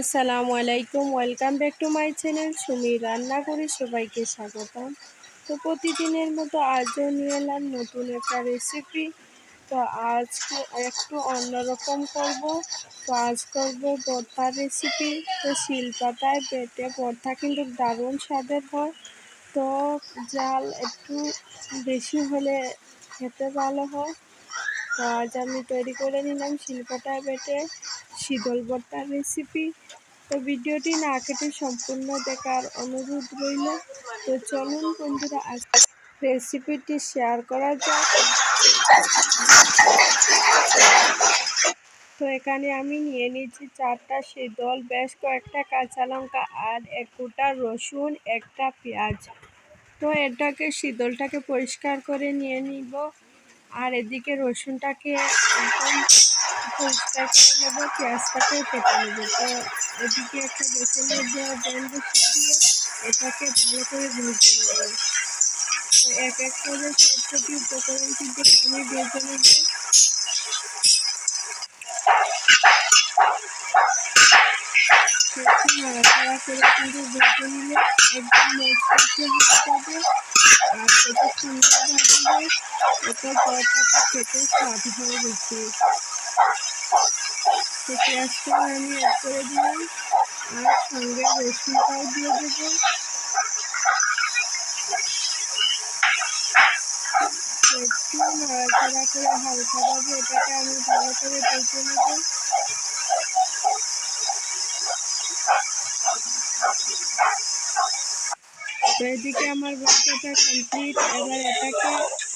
আসসালামু আলাইকুম welcome back to my channel Sumi রান্না করে সবাইকে স্বাগতম। তো প্রতিদিনের মতো আজও নিয়ে এলাম নতুন একটা রেসিপি তো আজ একটু অন্যরকম করব। তো আজ করব ভর্তার রেসিপি তো শিলপাতায় বেটে ভর্তা কিন্তু দারুণ স্বাদের হয়। তো জাল একটু বেশি হলে খেতে ভালো হয়। তো আজ আমি তৈরি করে নিলাম শিলপাটায় বেটে। শীতল ভর্তার রেসিপি তো ভিডিওটি না কেটে সম্পূর্ণ দেখার অনুরোধ রইল। তো চলুন বন্ধুরা আজ রেসিপিটি শেয়ার করা যাক। তো এখানে আমি নিয়ে নিয়েছি চারটা শীতল বেশ কয়েকটা কাঁচা লঙ্কা আর এক কোটা রসুন, একটা পেঁয়াজ। তো এটাকে, শীতলটাকে পরিষ্কার করে নিয়ে নিব। আর এদিকে রসুনটাকে একদম পরিষ্কার করে তো এদিকে একটা বেসন মধ্যে ব্যান দিয়ে এটাকে ভালো করে ভেজে নেব এক এক করে সবকটি উপকরণ কিন্তু আমি ভেজে নেব নাড়াচাড়া করে কিন্তু ভেজে নিলে একদম হয়ে যাবে আর যত সুন্দর ভাজবে এত তরকাটা খেতে স্বাদ হয়ে গেছে তো পেঁয়াজটাও আমি অ্যাড করে দিলাম। আর সঙ্গে রসুনটাও দিয়ে দেবো। একটু নাড়াচাড়া করে হালকাভাবে এটাকে আমি ভালো করে ভেজে নেব। এদিকে আমার ভর্তাটা কমপ্লিট এবার এটাকে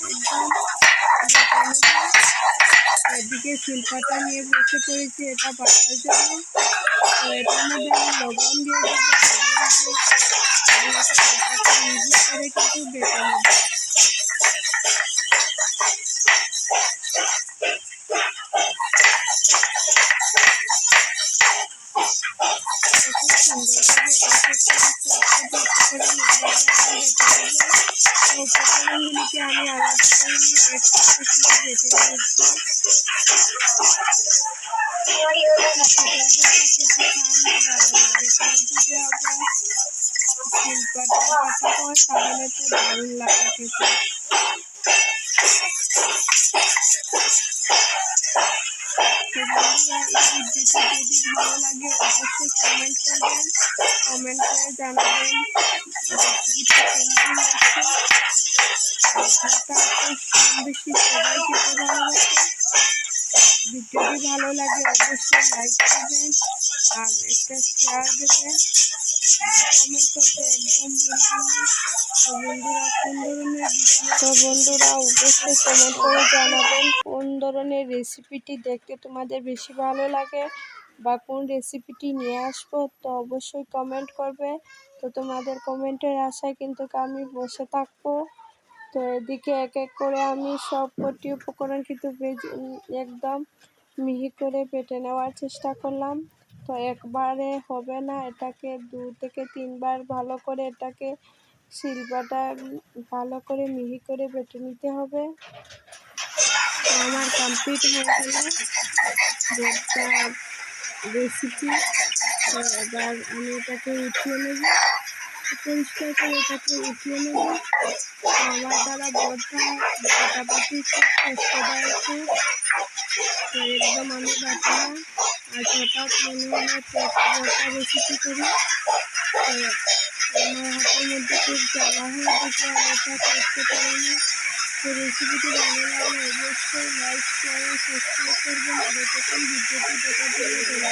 একদম এদিকে শিল্পাটা নিয়ে বসে পড়েছি, এটা বাটার জন্য। তো এটার মধ্যে আমি লবণ দিয়ে দেবো করে কিন্তু বেটে নেব। উপকরণগুলিকে তাহলে তো দারুণ লাগে খেতে ভালো লাগে অবশ্যই কমেন্ট করবেন কমেন্ট করে জানাবেন কেমন কম ভিডিওটি ভালো লাগে অবশ্যই লাইক আর একটা শেয়ার দেবেন কমেন্ট করতে একদম বন্ধুরা তো বন্ধুরা, অবশ্যই কমেন্ট করে জানাবেন। কোন ধরনের রেসিপিটি দেখতে তোমাদের বেশি ভালো লাগে বা কোন রেসিপিটি নিয়ে আসব, তো অবশ্যই কমেন্ট করবে। তো তোমাদের কমেন্টের আশায় কিন্তু আমি বসে থাকব। তো এদিকে এক এক করে আমি সব কটি উপকরণ কিন্তু একদম মিহি করে বেটে নেওয়ার চেষ্টা করলাম। তো একবারে হবে না, এটাকে দু থেকে তিনবার ভালো করে এটাকে শিল্পাটা ভালো করে মিহি করে বেটে নিতে হবে। আমার কমপ্লিট হয়ে গেল রেসিপি এবার আমি এটাকে উঠিয়ে নেব। পরিষ্কার করে এটাকে উঠিয়ে নেব। আমার দ্বারা বর্ষা বাটাবাটি খুব কষ্টদায়ক। তো একদম আমি বাটা আর হঠাৎ মনে হলো তো একটা রেসিপি করি? তো আমার হাতের মধ্যে খুব জ্বালা হয়ে গেছে, আর করতে পারি না। তো রেসিপিটি ভালো লাগলে অবশ্যই লাইক শেয়ার সাবস্ক্রাইব করবেন। আর এতক্ষণ ভিডিওটি দেখার জন্য